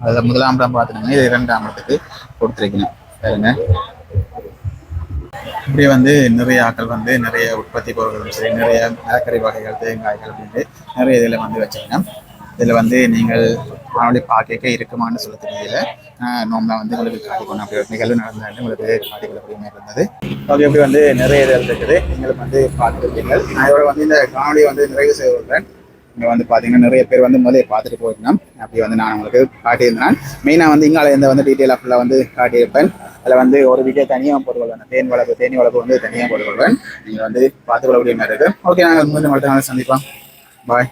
அதில் முதலாம் இடம் பார்த்துட்டீங்கன்னா இது இரண்டாம் இடத்துக்கு கொடுத்துருக்கணும் பாருங்க. இப்படி வந்து நிறைய ஆட்கள் வந்து நிறைய உற்பத்தி பொருட்களும் சரி நிறைய மரக்கறி வகைகள் தேங்காய்கள் அப்படின்ட்டு நிறைய இதில் வந்து வச்சுக்கணும் இதில் வந்து நீங்கள் அவனுடைய பார்க்க இருக்குமான்னு சொல்ல தெரியல. நோம்பா வந்து உங்களுக்கு காட்டிக்கணும் அப்படி ஒரு நிகழ்வு நடந்தது உங்களுக்கு காட்டிக்கொள்ளக்கூடிய மாதிரி இருந்தது. ஓகே எப்படி வந்து நிறைய இதில் இருக்குது நீங்களும் வந்து பார்த்துருக்கீங்கள் நான் இதோட வந்து இந்த காணொலியை வந்து நிறைவு செய்து இங்கே வந்து பார்த்தீங்கன்னா நிறைய பேர் வந்து முதலே பார்த்துட்டு போயிருந்தோம். அப்படி வந்து நான் உங்களுக்கு காட்டியிருந்தேன். மெயினாக வந்து இங்கால இந்த வந்து டீட்டெயிலாக ஃபுல்லாக வந்து காட்டியிருப்பேன். அதில் வந்து ஒரு வீடியோ தனியாக போட்டுக்கொள்வேன். தேன் வளர்ப்பு தேனி வளர்ப்பு வந்து தனியாக போட்டுக்கொள்வேன். நீங்கள் வந்து பார்த்துக்கொள்ளக்கூடிய மாதிரி இருக்குது ஓகே நாங்கள் மூணு மட்டும் நாங்கள் சந்திப்போம். பாய்